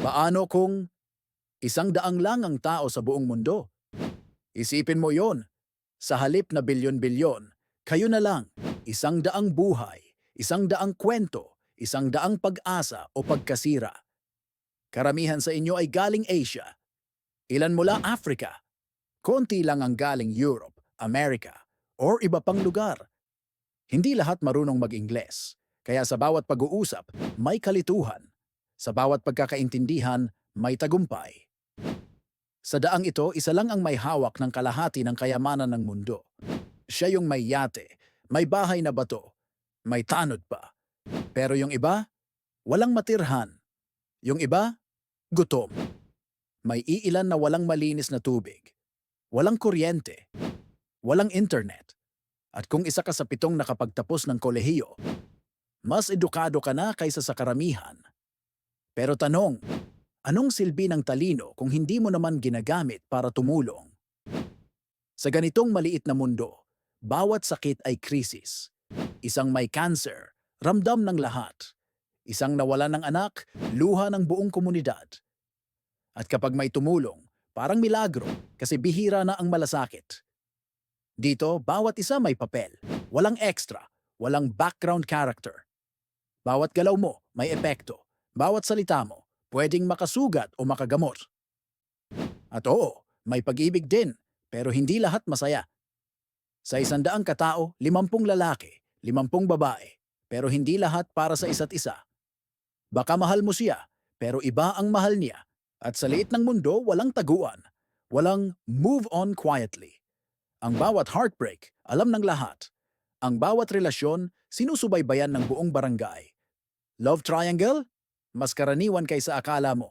Paano kung isang daang lang ang tao sa buong mundo? Isipin mo yon. Sa halip na bilyon-bilyon, kayo na lang, isang daang buhay, isang daang kwento, isang daang pag-asa o pagkasira. Karamihan sa inyo ay galing Asia. Ilan mula Africa. Konti lang ang galing Europe, America, or iba pang lugar. Hindi lahat marunong mag-Ingles, kaya sa bawat pag-uusap, may kalituhan. Sa bawat pagkakaintindihan, may tagumpay. Sa daang ito, isa lang ang may hawak ng kalahati ng kayamanan ng mundo. Siya yung may yate, may bahay na bato, may tanod pa. Pero yung iba, walang matirhan. Yung iba, gutom. May iilan na walang malinis na tubig. Walang kuryente. Walang internet. At kung isa ka sa pitong nakapagtapos ng kolehiyo, mas edukado ka na kaysa sa karamihan. Pero tanong, anong silbi ng talino kung hindi mo naman ginagamit para tumulong? Sa ganitong maliit na mundo, bawat sakit ay krisis. Isang may cancer, ramdam ng lahat. Isang nawala ng anak, luha ng buong komunidad. At kapag may tumulong, parang milagro kasi bihira na ang malasakit. Dito, bawat isa may papel, walang extra, walang background character. Bawat galaw mo may epekto, bawat salita mo pwedeng makasugat o makagamot. At oo, may pag-ibig din, pero hindi lahat masaya. Sa isandaang katao, limampung lalaki, limampung babae, pero hindi lahat para sa isa't isa. Baka mahal mo siya, pero iba ang mahal niya. At sa liit ng mundo, walang taguan. Walang move on quietly. Ang bawat heartbreak, alam ng lahat. Ang bawat relasyon, sinusubaybayan ng buong barangay. Love triangle? Mas karaniwan kaysa akala mo.